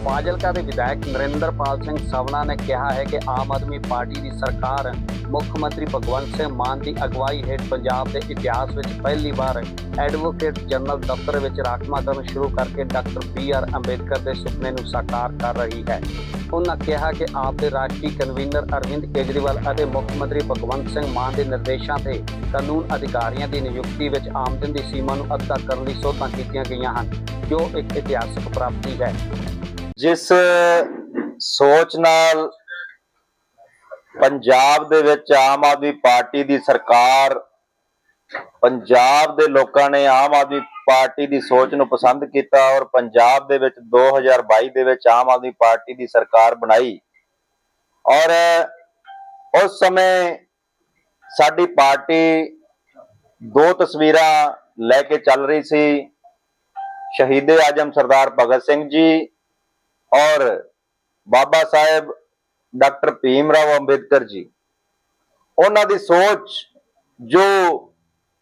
ਫਾਜ਼ਿਲਕਾ ਦੇ ਵਿਧਾਇਕ ਨਰਿੰਦਰਪਾਲ ਸਿੰਘ ਸਵਨਾ ਨੇ ਕਿਹਾ ਹੈ ਕਿ ਆਮ ਆਦਮੀ ਪਾਰਟੀ ਦੀ ਸਰਕਾਰ ਮੁੱਖ ਮੰਤਰੀ ਭਗਵੰਤ ਸਿੰਘ ਮਾਨ ਦੀ ਅਗਵਾਈ ਹੇਠ ਪੰਜਾਬ ਦੇ ਇਤਿਹਾਸ ਵਿੱਚ ਪਹਿਲੀ ਵਾਰ ਐਡਵੋਕੇਟ ਜਨਰਲ ਦਫ਼ਤਰ ਵਿੱਚ ਰਾਖਵਾਂ ਰਾਖਵਾਂਕਰਨ ਸ਼ੁਰੂ ਕਰਕੇ ਡਾਕਟਰ ਬੀ ਆਰ ਅੰਬੇਦਕਰ ਦੇ ਸੁਪਨੇ ਨੂੰ ਸਾਕਾਰ ਕਰ ਰਹੀ ਹੈ ਉਹਨਾਂ ਕਿਹਾ ਕਿ ਆਪ ਦੇ ਰਾਸ਼ਟਰੀ ਕਨਵੀਨਰ ਅਰਵਿੰਦ ਕੇਜਰੀਵਾਲ ਅਤੇ ਮੁੱਖ ਮੰਤਰੀ ਭਗਵੰਤ ਸਿੰਘ ਮਾਨ ਦੇ ਨਿਰਦੇਸ਼ਾਂ ਤੇ ਕਾਨੂੰਨ ਅਧਿਕਾਰੀਆਂ ਦੀ ਨਿਯੁਕਤੀ ਵਿੱਚ ਆਮਦਨ ਦੀ ਸੀਮਾ ਨੂੰ ਅੱਧਾ ਕਰਨ ਲਈ ਸੋਧਾਂ ਕੀਤੀਆਂ ਗਈਆਂ ਹਨ ਜੋ ਇੱਕ ਇਤਿਹਾਸਕ ਪ੍ਰਾਪਤੀ ਹੈ ਜਿਸ ਸੋਚ ਨਾਲ ਪੰਜਾਬ ਦੇ ਵਿੱਚ ਆਮ ਆਦਮੀ ਪਾਰਟੀ ਦੀ ਸਰਕਾਰ ਪੰਜਾਬ ਦੇ ਲੋਕਾਂ ਨੇ ਆਮ ਆਦਮੀ ਪਾਰਟੀ ਦੀ ਸੋਚ ਨੂੰ ਪਸੰਦ ਕੀਤਾ ਔਰ ਪੰਜਾਬ ਦੇ ਵਿੱਚ 2022 ਦੇ ਵਿੱਚ ਆਮ ਆਦਮੀ ਪਾਰਟੀ ਦੀ ਸਰਕਾਰ ਬਣਾਈ ਔਰ ਉਸ ਸਮੇਂ ਸਾਡੀ ਪਾਰਟੀ ਦੋ ਤਸਵੀਰਾਂ ਲੈ ਕੇ ਚੱਲ ਰਹੀ ਸੀ, ਸ਼ਹੀਦੇ ਆਜਮ ਸਰਦਾਰ ਭਗਤ ਸਿੰਘ ਜੀ ਔਰ ਬਾਬਾ ਸਾਹਿਬ ਡਾਕਟਰ ਭੀਮ ਰਾਓ ਅੰਬੇਦਕਰ ਜੀ, ਉਹਨਾਂ ਦੀ ਸੋਚ ਜੋ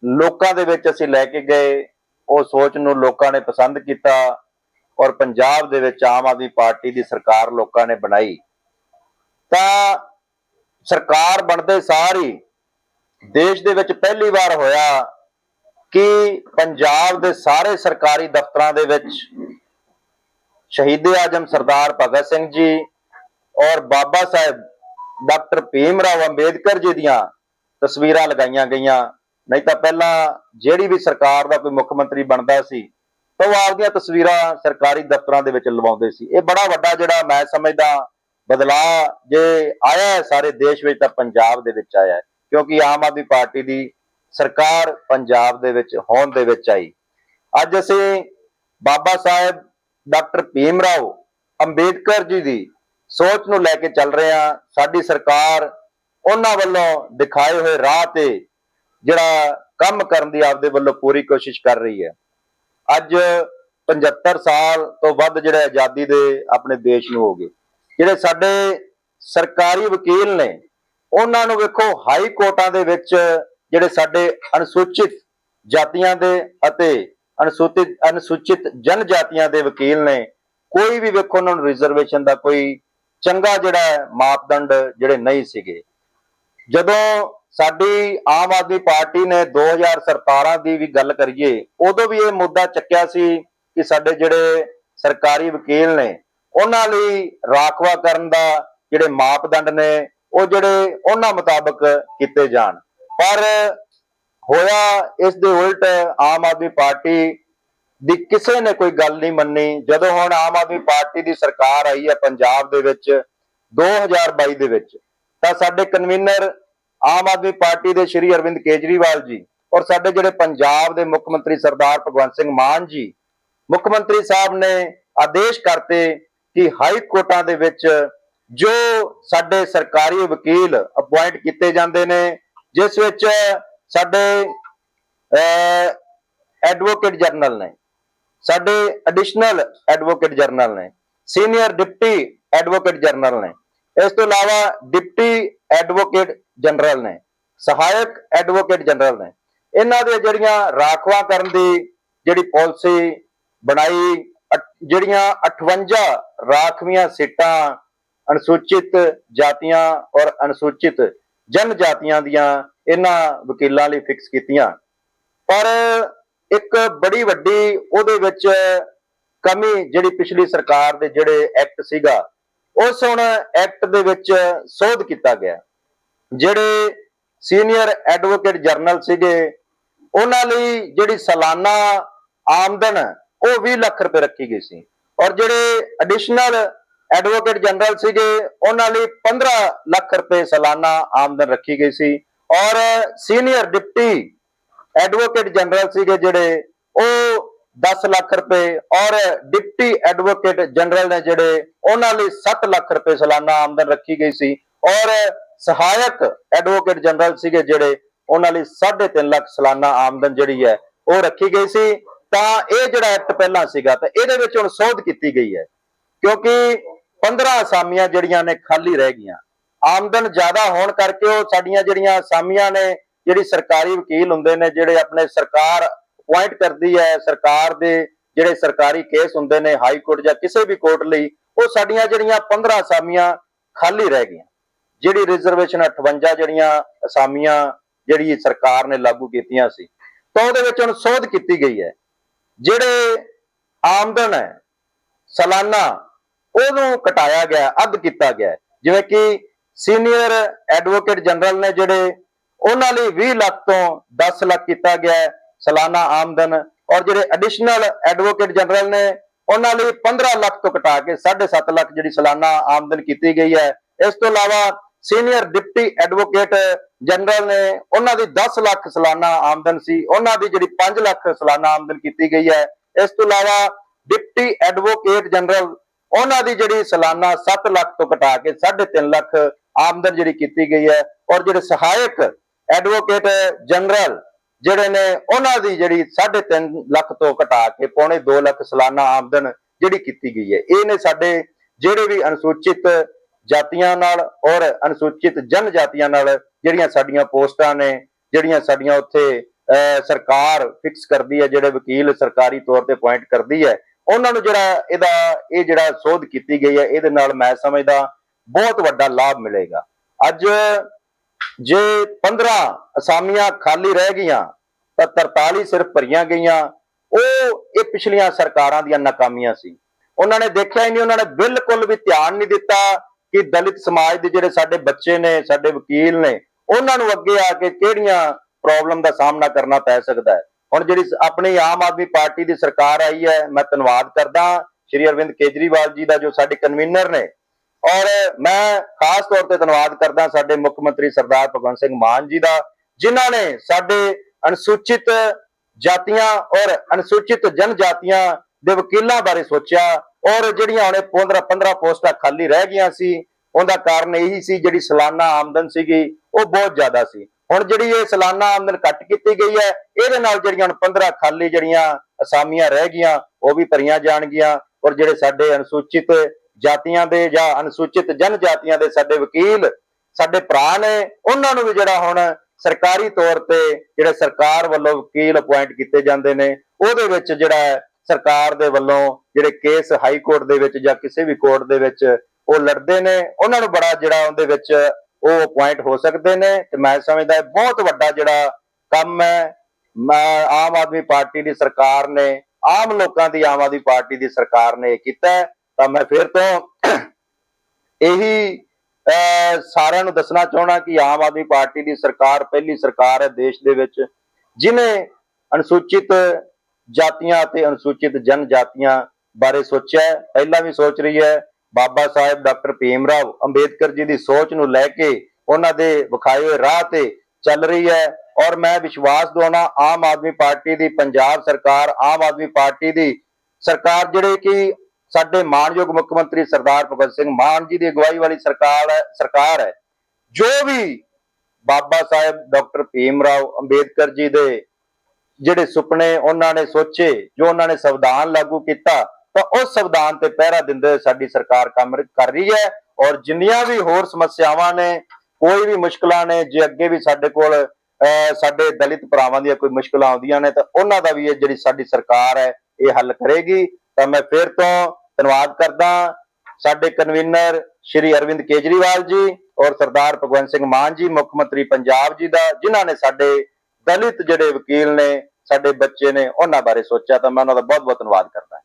ਲੋਕਾਂ ਦੇ ਵਿੱਚ ਅਸੀਂ ਲੈ ਕੇ ਗਏ, ਉਹ ਸੋਚ ਨੂੰ ਲੋਕਾਂ ਨੇ ਪਸੰਦ ਕੀਤਾ ਔਰ ਪੰਜਾਬ ਦੇ ਵਿੱਚ ਆਮ ਆਦਮੀ ਪਾਰਟੀ ਦੀ ਸਰਕਾਰ ਲੋਕਾਂ ਨੇ ਬਣਾਈ। ਤਾਂ ਸਰਕਾਰ ਬਣਦੇ ਸਾਰ ਹੀ ਦੇਸ਼ ਦੇ ਵਿੱਚ ਪਹਿਲੀ ਵਾਰ ਹੋਇਆ ਕਿ ਪੰਜਾਬ ਦੇ ਸਾਰੇ ਸਰਕਾਰੀ ਦਫ਼ਤਰਾਂ ਦੇ ਵਿੱਚ ਸ਼ਹੀਦ ਆਜਮ ਸਰਦਾਰ ਭਗਤ ਸਿੰਘ ਜੀ ਔਰ ਬਾਬਾ ਸਾਹਿਬ ਡਾਕਟਰ ਭੀਮ ਰਾਓ ਅੰਬੇਦਕਰ ਜੀ ਦੀਆਂ ਤਸਵੀਰਾਂ ਲਗਾਈਆਂ ਗਈਆਂ। ਨਹੀਂ ਤਾਂ ਪਹਿਲਾਂ ਜਿਹੜੀ ਵੀ ਸਰਕਾਰ ਦਾ ਕੋਈ ਮੁੱਖ ਮੰਤਰੀ ਬਣਦਾ ਸੀ, ਤਾਂ ਉਹ ਆਪਦੀਆਂ ਤਸਵੀਰਾਂ ਸਰਕਾਰੀ ਦਫ਼ਤਰਾਂ ਦੇ ਵਿੱਚ ਲਵਾਉਂਦੇ ਸੀ। ਇਹ ਬੜਾ ਵੱਡਾ ਜਿਹੜਾ ਮੈਂ ਸਮਝਦਾ ਬਦਲਾਅ ਜੇ ਆਇਆ ਹੈ ਸਾਰੇ ਦੇਸ਼ ਵਿੱਚ, ਤਾਂ ਪੰਜਾਬ ਦੇ ਵਿੱਚ ਆਇਆ ਹੈ। ਕਿਉਂਕਿ ਆਮ ਆਦਮੀ ਪਾਰਟੀ ਦੀ ਸਰਕਾਰ ਪੰਜਾਬ ਦੇ ਵਿੱਚ ਹੋਣ ਦੇ ਵਿੱਚ ਆਈ। ਅੱਜ ਅਸੀਂ ਬਾਬਾ ਸਾਹਿਬ ਡਾਕਟਰ ਭੀਮ ਰਾਓ ਅੰਬੇਦਕਰ ਜੀ ਦੀ ਸੋਚ ਨੂੰ ਲੈ ਕੇ ਚੱਲ ਰਹੇ ਹਾਂ। ਸਾਡੀ ਸਰਕਾਰ ਉਹਨਾਂ ਵੱਲੋਂ ਦਿਖਾਏ ਹੋਏ ਰਾਹ ਤੇ ਜਿਹੜਾ ਕੰਮ ਕਰਨ ਦੀ ਆਪਦੇ ਵੱਲੋਂ ਪੂਰੀ ਕੋਸ਼ਿਸ਼ ਕਰ ਰਹੀ ਹੈ। ਅੱਜ 75 ਸਾਲ ਤੋਂ ਵੱਧ ਜਿਹੜੇ ਆਜ਼ਾਦੀ ਦੇ ਆਪਣੇ ਦੇਸ਼ ਨੂੰ ਹੋ ਗਏ। ਜਿਹੜੇ ਸਾਡੇ ਸਰਕਾਰੀ ਵਕੀਲ ਨੇ, ਉਹਨਾਂ ਨੂੰ ਵੇਖੋ ਹਾਈ ਕੋਰਟਾਂ ਦੇ ਵਿੱਚ ਜਿਹੜੇ ਸਾਡੇ ਅਨੁਸੂਚਿਤ ਜਾਤੀਆਂ ਦੇ ਅਤੇ ਅਨੁਸੂਚਿਤ ਅਨੁਸੂਚਿਤ ਜਨਜਾਤੀਆਂ ਦੇ ਵਕੀਲ ਨੇ ਕੋਈ ਵੀ ਵੇਖੋ ਉਹਨਾਂ ਨੂੰ ਰਿਜ਼ਰਵੇਸ਼ਨ ਦਾ ਕੋਈ ਚੰਗਾ ਜਿਹੜਾ ਮਾਪਦੰਡ ਜਿਹੜੇ ਨਹੀਂ ਸੀਗੇ। ਜਦੋਂ ਸਾਡੀ ਆਮ ਆਦਮੀ ਪਾਰਟੀ ਨੇ 2017 ਦੀ ਵੀ ਗੱਲ ਕਰੀਏ, ਉਦੋਂ ਵੀ ਇਹ ਮੁੱਦਾ ਚੱਕਿਆ ਸੀ ਕਿ ਸਾਡੇ ਜਿਹੜੇ ਸਰਕਾਰੀ ਵਕੀਲ ਨੇ, ਉਹਨਾਂ ਲਈ ਰਾਖਵਾ ਕਰਨ ਦਾ ਜਿਹੜੇ ਮਾਪਦੰਡ ਨੇ, ਉਹ ਜਿਹੜੇ ਉਹਨਾਂ ਮੁਤਾਬਕ ਕੀਤੇ ਜਾਣ। ਪਰ ਹੋਇਆ, ਇਸ ਦੇ ਉਲਟ ਆਮ ਆਦਮੀ ਪਾਰਟੀ ਦੀ ਕਿਸੇ ਨੇ ਕੋਈ ਗੱਲ ਨਹੀਂ ਮੰਨੀ। ਜਦੋਂ ਹੁਣ ਆਮ ਆਦਮੀ ਪਾਰਟੀ ਦੀ ਸਰਕਾਰ ਆਈ ਹੈ ਪੰਜਾਬ ਦੇ ਵਿੱਚ 2022 ਦੇ ਵਿੱਚ, ਤਾਂ ਸਾਡੇ ਕਨਵੀਨਰ ਆਮ ਆਦਮੀ ਪਾਰਟੀ ਦੇ ਸ਼੍ਰੀ ਅਰਵਿੰਦ ਕੇਜਰੀਵਾਲ ਜੀ ਔਰ ਸਾਡੇ ਜਿਹੜੇ ਪੰਜਾਬ ਦੇ ਮੁੱਖ ਮੰਤਰੀ ਸਰਦਾਰ ਭਗਵੰਤ ਸਿੰਘ ਮਾਨ ਜੀ, ਮੁੱਖ ਮੰਤਰੀ ਸਾਹਿਬ ਨੇ ਆਦੇਸ਼ ਕਰਤੇ ਕਿ ਹਾਈ ਕੋਰਟਾਂ ਦੇ ਵਿੱਚ ਜੋ ਸਾਡੇ ਸਰਕਾਰੀ ਵਕੀਲ ਅਪਾਇੰਟ ਕੀਤੇ ਜਾਂਦੇ ਨੇ, ਜਿਸ ਵਿੱਚ ਸਾਡੇ ਐਡਵੋਕੇਟ ਜਨਰਲ ਨੇ, ਸਾਡੇ ਐਡੀਸ਼ਨਲ ਐਡਵੋਕੇਟ ਜਨਰਲ ਨੇ ਸੀਨੀਅਰ ਡਿਪਟੀ ਐਡਵੋਕੇਟ ਜਨਰਲ ਨੇ, ਇਸ ਤੋਂ ਇਲਾਵਾ ਡਿਪਟੀ ਐਡਵੋਕੇਟ ਜਨਰਲ ਨੇ, ਸਹਾਇਕ ਐਡਵੋਕੇਟ ਜਨਰਲ ਨੇ, ਇਹਨਾਂ ਦੇ ਜਿਹੜੀਆਂ ਰਾਖਵਾ ਕਰਨ ਦੀ ਜਿਹੜੀ ਪਾਲਿਸੀ ਬਣਾਈ ਜਿਹੜੀਆਂ 58 ਰਾਖਵੀਆਂ ਸੀਟਾਂ ਅਨੁਸੂਚਿਤ ਜਾਤੀਆਂ ਔਰ ਅਨੁਸੂਚਿਤ ਜਨ ਜਾਤੀਆਂ ਦੀਆਂ ਇਹਨਾਂ ਵਕੀਲਾਂ ਲਈ ਫਿਕਸ ਕੀਤੀਆਂ। ਪਰ ਇੱਕ ਬੜੀ ਵੱਡੀ ਉਹਦੇ ਵਿੱਚ ਕਮੀ ਜਿਹੜੀ ਪਿਛਲੀ ਸਰਕਾਰ ਦੇ ਜਿਹੜੇ ਐਕਟ ਸੀਗਾ, ਉਸ ਹੁਣ ਐਕਟ ਦੇ ਵਿੱਚ ਸੋਧ ਕੀਤਾ ਗਿਆ। ਜਿਹੜੇ ਸੀਨੀਅਰ ਐਡਵੋਕੇਟ ਜਨਰਲ ਸੀਗੇ, ਉਹਨਾਂ ਲਈ ਜਿਹੜੀ ਸਾਲਾਨਾ ਆਮਦਨ, ਉਹ 20 ਲੱਖ ਰੁਪਏ ਰੱਖੀ ਗਈ ਸੀ। ਔਰ ਜਿਹੜੇ ਐਡੀਸ਼ਨਲ ਐਡਵੋਕੇਟ ਜਨਰਲ ਸੀਗੇ, ਉਹਨਾਂ ਲਈ 15 ਲੱਖ ਰੁਪਏ ਸਾਲਾਨਾ ਆਮਦਨ ਰੱਖੀ ਗਈ ਸੀ। ਔਰ ਸੀਨੀਅਰ ਡਿਪਟੀ ਐਡਵੋਕੇਟ ਜਨਰਲ ਸੀਗੇ ਜਿਹੜੇ, ਉਹ 10 ਲੱਖ ਰੁਪਏ ਔਰ ਡਿਪਟੀ ਐਡਵੋਕੇਟ ਜਨਰਲ ਨੇ ਜਿਹੜੇ, ਉਹਨਾਂ ਲਈ 7 ਲੱਖ ਰੁਪਏ ਸਾਲਾਨਾ ਆਮਦਨ ਰੱਖੀ ਗਈ ਸੀ। ਔਰ ਸਹਾਇਕ ਐਡਵੋਕੇਟ ਜਨਰਲ ਸੀਗੇ ਜਿਹੜੇ, ਉਹਨਾਂ ਲਈ 3.5 ਲੱਖ ਸਾਲਾਨਾ ਆਮਦਨ ਜਿਹੜੀ ਹੈ, ਉਹ ਰੱਖੀ ਗਈ ਸੀ। ਤਾਂ ਇਹ ਜਿਹੜਾ ਐਕਟ ਪਹਿਲਾਂ ਸੀਗਾ, ਤਾਂ ਇਹਦੇ ਵਿੱਚ ਹੁਣ ਸੋਧ ਕੀਤੀ ਗਈ ਹੈ। ਕਿਉਂਕਿ 15 ਅਸਾਮੀਆਂ ਜਿਹੜੀਆਂ ਨੇ ਖਾਲੀ ਰਹਿ ਗਈਆਂ। ਆਮਦਨ ਜ਼ਿਆਦਾ ਹੋਣ ਕਰਕੇ ਉਹ ਸਾਡੀਆਂ ਜਿਹੜੀਆਂ ਅਸਾਮੀਆਂ ਨੇ, ਜਿਹੜੀ ਸਰਕਾਰੀ ਵਕੀਲ ਹੁੰਦੇ ਨੇ, ਜਿਹੜੇ ਆਪਣੇ ਸਰਕਾਰ ਅਪਾਇੰਟ ਕਰਦੀ ਹੈ, ਸਰਕਾਰ ਦੇ ਜਿਹੜੇ ਸਰਕਾਰੀ ਕੇਸ ਹੁੰਦੇ ਨੇ ਹਾਈ ਕੋਰਟ ਜਾਂ ਕਿਸੇ ਵੀ ਕੋਰਟ ਲਈ, ਉਹ ਸਾਡੀਆਂ ਜਿਹੜੀਆਂ 15 ਅਸਾਮੀਆਂ ਖਾਲੀ ਰਹਿ ਗਈਆਂ। ਜਿਹੜੀ ਰਿਜ਼ਰਵੇਸ਼ਨ 58 ਜਿਹੜੀਆਂ ਅਸਾਮੀਆਂ ਜਿਹੜੀ ਸਰਕਾਰ ਨੇ ਲਾਗੂ ਕੀਤੀਆਂ ਸੀ, ਤਾਂ ਉਹਦੇ ਵਿੱਚ ਹੁਣ ਸੋਧ ਕੀਤੀ ਗਈ ਹੈ। ਜਿਹੜੇ ਆਮਦਨ ਹੈ, ਸਾਲਾਨਾ, ਉਹਨੂੰ ਘਟਾਇਆ ਗਿਆ, ਅੱਧ ਕੀਤਾ ਗਿਆ। ਜਿਵੇਂ ਕਿ ਸੀਨੀਅਰ ਐਡਵੋਕੇਟ ਜਨਰਲ ਨੇ ਜਿਹੜੇ ਉਹਨਾਂ ਲਈ 20 ਲੱਖ ਤੋਂ 10 ਲੱਖ ਕੀਤਾ ਗਿਆ ਹੈ ਸਾਲਾਨਾ ਆਮਦਨ ਔਰ ਜਿਹੜੇ ਐਡੀਸ਼ਨਲ ਐਡਵੋਕੇਟ ਜਨਰਲ ਨੇ ਉਹਨਾਂ ਲਈ 15 ਲੱਖ ਤੋਂ ਘਟਾ ਕੇ 7.5 ਲੱਖ ਜਿਹੜੀ ਸਾਲਾਨਾ ਆਮਦਨ ਕੀਤੀ ਗਈ ਹੈ। ਇਸ ਤੋਂ ਇਲਾਵਾ ਸੀਨੀਅਰ ਡਿਪਟੀ ਐਡਵੋਕੇਟ ਜਨਰਲ ਨੇ ਉਹਨਾਂ ਦੀ 10 ਲੱਖ ਸਾਲਾਨਾ ਆਮਦਨ ਸੀ, ਉਹਨਾਂ ਦੀ ਜਿਹੜੀ 5 ਲੱਖ ਸਾਲਾਨਾ ਆਮਦਨ ਕੀਤੀ ਗਈ ਹੈ। ਇਸ ਤੋਂ ਇਲਾਵਾ ਡਿਪਟੀ ਐਡਵੋਕੇਟ ਜਨਰਲ ਉਹਨਾਂ ਦੀ ਜਿਹੜੀ ਸਾਲਾਨਾ 7 ਲੱਖ ਤੋਂ ਘਟਾ ਕੇ 3.5 ਲੱਖ ਆਮਦਨ ਜਿਹੜੀ ਕੀਤੀ ਗਈ ਹੈ ਔਰ ਜਿਹੜੇ ਸਹਾਇਕ ਐਡਵੋਕੇਟ ਜਨਰਲ ਜਿਹੜੇ ਨੇ ਉਹਨਾਂ ਦੀ ਜਿਹੜੀ 3.5 ਲੱਖ ਤੋਂ ਘਟਾ ਕੇ ਪੌਣੇ 2 ਲੱਖ ਸਾਲਾਨਾ ਆਮਦਨ ਜਿਹੜੀ ਕੀਤੀ ਗਈ ਹੈ। ਇਹ ਨੇ ਸਾਡੇ ਜਿਹੜੇ ਵੀ ਅਨੁਸੂਚਿਤ ਜਾਤੀਆਂ ਨਾਲ ਔਰ ਅਨੁਸੂਚਿਤ ਜਨ ਜਾਤੀਆਂ ਨਾਲ ਜਿਹੜੀਆਂ ਸਾਡੀਆਂ ਪੋਸਟਾਂ ਨੇ ਜਿਹੜੀਆਂ ਸਾਡੀਆਂ ਉੱਥੇ ਅਹ, ਸਰਕਾਰ ਫਿਕਸ ਕਰਦੀ ਹੈ ਜਿਹੜੇ ਵਕੀਲ ਸਰਕਾਰੀ ਤੌਰ ਤੇ ਅਪਾਇੰਟ ਕਰਦੀ ਹੈ ਉਹਨਾਂ ਨੂੰ ਜਿਹੜਾ ਇਹਦਾ ਇਹ ਜਿਹੜਾ ਸੋਧ ਕੀਤੀ ਗਈ ਹੈ ਇਹਦੇ ਨਾਲ ਮੈਂ ਸਮਝਦਾ ਬਹੁਤ ਵੱਡਾ ਲਾਭ ਮਿਲੇਗਾ। ਅੱਜ ਜੇ 15 ਅਸਾਮੀਆਂ ਖਾਲੀ ਰਹਿ ਗਈਆਂ, ਤਾਂ 43 ਸਿਰਫ ਭਰੀਆਂ ਗਈਆਂ। ਉਹ ਇਹ ਪਿਛਲੀਆਂ ਸਰਕਾਰਾਂ ਦੀਆਂ ਨਾਕਾਮੀਆਂ ਸੀ। ਉਹਨਾਂ ਨੇ ਦੇਖਿਆ ਹੀ ਨਹੀਂ, ਉਹਨਾਂ ਨੇ ਬਿਲਕੁਲ ਵੀ ਧਿਆਨ ਨਹੀਂ ਦਿੱਤਾ ਕਿ ਦਲਿਤ ਸਮਾਜ ਦੇ ਜਿਹੜੇ ਸਾਡੇ ਬੱਚੇ ਨੇ, ਸਾਡੇ ਵਕੀਲ ਨੇ, ਉਹਨਾਂ ਨੂੰ ਅੱਗੇ ਆ ਕੇ ਕਿਹੜੀਆਂ ਪ੍ਰੋਬਲਮ ਦਾ ਸਾਹਮਣਾ ਕਰਨਾ ਪੈ ਸਕਦਾ ਹੈ। ਹੁਣ ਜਿਹੜੀ ਆਪਣੀ ਆਮ ਆਦਮੀ ਪਾਰਟੀ ਦੀ ਸਰਕਾਰ ਆਈ ਹੈ, ਮੈਂ ਧੰਨਵਾਦ ਕਰਦਾ ਸ਼੍ਰੀ ਅਰਵਿੰਦ ਕੇਜਰੀਵਾਲ ਜੀ ਦਾ ਜੋ ਸਾਡੇ ਕਨਵੀਨਰ ਨੇ ਔਰ ਮੈਂ ਖਾਸ ਤੌਰ ਤੇ ਧੰਨਵਾਦ ਕਰਦਾ ਸਾਡੇ ਮੁੱਖ ਮੰਤਰੀ ਸਰਦਾਰ ਭਗਵੰਤ ਸਿੰਘ ਮਾਨ ਜੀ ਦਾ, ਜਿਨ੍ਹਾਂ ਨੇ ਸਾਡੇ ਅਨੁਸੂਚਿਤ ਜਾਤੀਆਂ ਔਰ ਅਨੁਸੂਚਿਤ ਜਨਜਾਤੀਆਂ ਦੇ ਵਕੀਲਾਂ ਬਾਰੇ ਸੋਚਿਆ ਔਰ ਜਿਹੜੀਆਂ ਹੁਣੇ 15 15 ਪੋਸਟਾਂ ਖਾਲੀ ਰਹਿ ਗਈਆਂ ਸੀ, ਉਹਦਾ ਕਾਰਨ ਇਹੀ ਸੀ, ਜਿਹੜੀ ਸਾਲਾਨਾ ਆਮਦਨ ਸੀਗੀ, ਉਹ ਬਹੁਤ ਜ਼ਿਆਦਾ ਸੀ। ਹੁਣ ਜਿਹੜੀ ਇਹ ਸਾਲਾਨਾ ਆਮਦਨ ਘੱਟ ਕੀਤੀ ਗਈ ਹੈ, ਇਹਦੇ ਨਾਲ ਜਿਹੜੀਆਂ ਹੁਣ 15 ਖਾਲੀ ਜਿਹੜੀਆਂ ਅਸਾਮੀਆਂ ਰਹਿ ਗਈਆਂ, ਉਹ ਵੀ ਭਰੀਆਂ ਜਾਣਗੀਆਂ ਔਰ ਜਿਹੜੇ ਸਾਡੇ ਅਨੁਸੂਚਿਤ ਜਾਤੀਆਂ ਦੇ ਜਾਂ ਅਨੁਸੂਚਿਤ ਜਨਜਾਤੀਆਂ ਦੇ ਸਾਡੇ ਵਕੀਲ, ਸਾਡੇ ਭਰਾ ਨੇ, ਉਹਨਾਂ ਨੂੰ ਵੀ ਜਿਹੜਾ ਹੁਣ ਸਰਕਾਰੀ ਤੌਰ ਤੇ ਜਿਹੜੇ ਸਰਕਾਰ ਵੱਲੋਂ ਵਕੀਲ ਅਪਾਇੰਟ ਕੀਤੇ ਜਾਂਦੇ ਨੇ, ਉਹਦੇ ਵਿੱਚ ਜਿਹੜਾ ਸਰਕਾਰ ਦੇ ਵੱਲੋਂ ਜਿਹੜੇ ਕੇਸ ਹਾਈ ਕੋਰਟ ਦੇ ਵਿੱਚ ਜਾਂ ਕਿਸੇ ਵੀ ਕੋਰਟ ਦੇ ਵਿੱਚ ਉਹ ਲੜਦੇ ਨੇ, ਉਹਨਾਂ ਨੂੰ ਬੜਾ ਜਿਹੜਾ ਉਹਦੇ ਵਿੱਚ ਉਹ ਅਪਾਇੰਟ ਹੋ ਸਕਦੇ ਨੇ ਤੇ ਮੈਂ ਸਮਝਦਾ ਬਹੁਤ ਵੱਡਾ ਜਿਹੜਾ ਕੰਮ ਹੈ, ਮੈਂ ਆਮ ਆਦਮੀ ਪਾਰਟੀ ਦੀ ਸਰਕਾਰ ਨੇ, ਆਮ ਲੋਕਾਂ ਦੀ, ਆਮ ਆਦਮੀ ਪਾਰਟੀ ਦੀ ਸਰਕਾਰ ਨੇ ਇਹ ਕੀਤਾ ਹੈ। ਤਾਂ ਮੈਂ ਫਿਰ ਤੋਂ ਇਹੀ ਸਾਰਿਆਂ ਨੂੰ ਦੱਸਣਾ ਚਾਹਣਾ ਕਿ ਆਮ ਆਦਮੀ ਪਾਰਟੀ ਦੀ ਸਰਕਾਰ ਪਹਿਲੀ ਸਰਕਾਰ ਹੈ ਦੇਸ਼ ਦੇ ਵਿੱਚ, ਜਿਨੇ ਅਨੁਸੂਚਿਤ ਜਾਤੀਆਂ ਅਤੇ ਅਨੁਸੂਚਿਤ ਜਨਜਾਤੀਆਂ ਬਾਰੇ ਸੋਚਿਆ ਪਹਿਲਾਂ ਵੀ ਸੋਚ ਰਹੀ ਹੈ, ਬਾਬਾ ਸਾਹਿਬ ਡਾਕਟਰ ਭੀਮ ਰਾਓ ਅੰਬੇਦਕਰ ਜੀ ਦੀ ਸੋਚ ਨੂੰ ਲੈ ਕੇ ਉਹਨਾਂ ਦੇ ਵਿਖਾਏ ਹੋਏ ਰਾਹ ਤੇ ਚੱਲ ਰਹੀ ਹੈ ਔਰ ਮੈਂ ਵਿਸ਼ਵਾਸ ਦਿਵਾਉਣਾ ਆਮ ਆਦਮੀ ਪਾਰਟੀ ਦੀ, ਪੰਜਾਬ ਸਰਕਾਰ ਆਮ ਆਦਮੀ ਪਾਰਟੀ ਦੀ ਸਰਕਾਰ, ਜਿਹੜੇ ਕਿ ਸਾਡੇ ਮਾਨਯੋਗ ਮੁੱਖ ਮੰਤਰੀ ਸਰਦਾਰ ਭਗਤ ਸਿੰਘ ਮਾਨ ਜੀ ਦੀ ਅਗਵਾਈ ਵਾਲੀ ਸਰਕਾਰ ਹੈ ਸਰਕਾਰ ਹੈ। ਜੋ ਵੀ ਬਾਬਾ ਸਾਹਿਬ ਡਾਕਟਰ ਭੀਮ ਰਾਓ ਅੰਬੇਦਕਰ ਜੀ ਦੇ ਜਿਹੜੇ ਸੁਪਨੇ ਉਹਨਾਂ ਨੇ ਸੋਚੇ ਜੋ ਉਹਨਾਂ ਨੇ ਸੰਵਿਧਾਨ ਲਾਗੂ ਕੀਤਾ ਤਾਂ ਉਸ ਸੰਵਿਧਾਨ ਤੇ ਪਹਿਰਾ ਦਿੰਦੇ ਸਾਡੀ ਸਰਕਾਰ ਕੰਮ ਕਰ ਰਹੀ ਹੈ ਔਰ ਜਿੰਨੀਆਂ ਵੀ ਹੋਰ ਸਮੱਸਿਆਵਾਂ ਨੇ ਕੋਈ ਵੀ ਮੁਸ਼ਕਲਾਂ ਨੇ ਜੇ ਅੱਗੇ ਵੀ ਸਾਡੇ ਕੋਲ ਅਹ, ਸਾਡੇ ਦਲਿਤ ਭਰਾਵਾਂ ਦੀਆਂ ਕੋਈ ਮੁਸ਼ਕਲਾਂ ਆਉਂਦੀਆਂ ਨੇ ਤਾਂ ਉਹਨਾਂ ਦਾ ਵੀ ਇਹ ਜਿਹੜੀ ਸਾਡੀ ਸਰਕਾਰ ਹੈ ਇਹ ਹੱਲ ਕਰੇਗੀ। ਤਾਂ ਮੈਂ ਫਿਰ ਤੋਂ ਧੰਨਵਾਦ ਕਰਦਾ ਸਾਡੇ ਕਨਵੀਨਰ ਸ਼੍ਰੀ ਅਰਵਿੰਦ ਕੇਜਰੀਵਾਲ ਜੀ ਔਰ ਸਰਦਾਰ ਭਗਵੰਤ ਸਿੰਘ ਮਾਨ ਜੀ, ਮੁੱਖ ਮੰਤਰੀ ਪੰਜਾਬ ਜੀ ਦਾ, ਜਿਨ੍ਹਾਂ ਨੇ ਸਾਡੇ ਦਲਿਤ ਜਿਹੜੇ ਵਕੀਲ ਨੇ, ਸਾਡੇ ਬੱਚੇ ਨੇ, ਉਹਨਾਂ ਬਾਰੇ ਸੋਚਿਆ ਤਾਂ ਮੈਂ ਉਹਨਾਂ ਦਾ ਬਹੁਤ ਬਹੁਤ ਧੰਨਵਾਦ ਕਰਦਾ।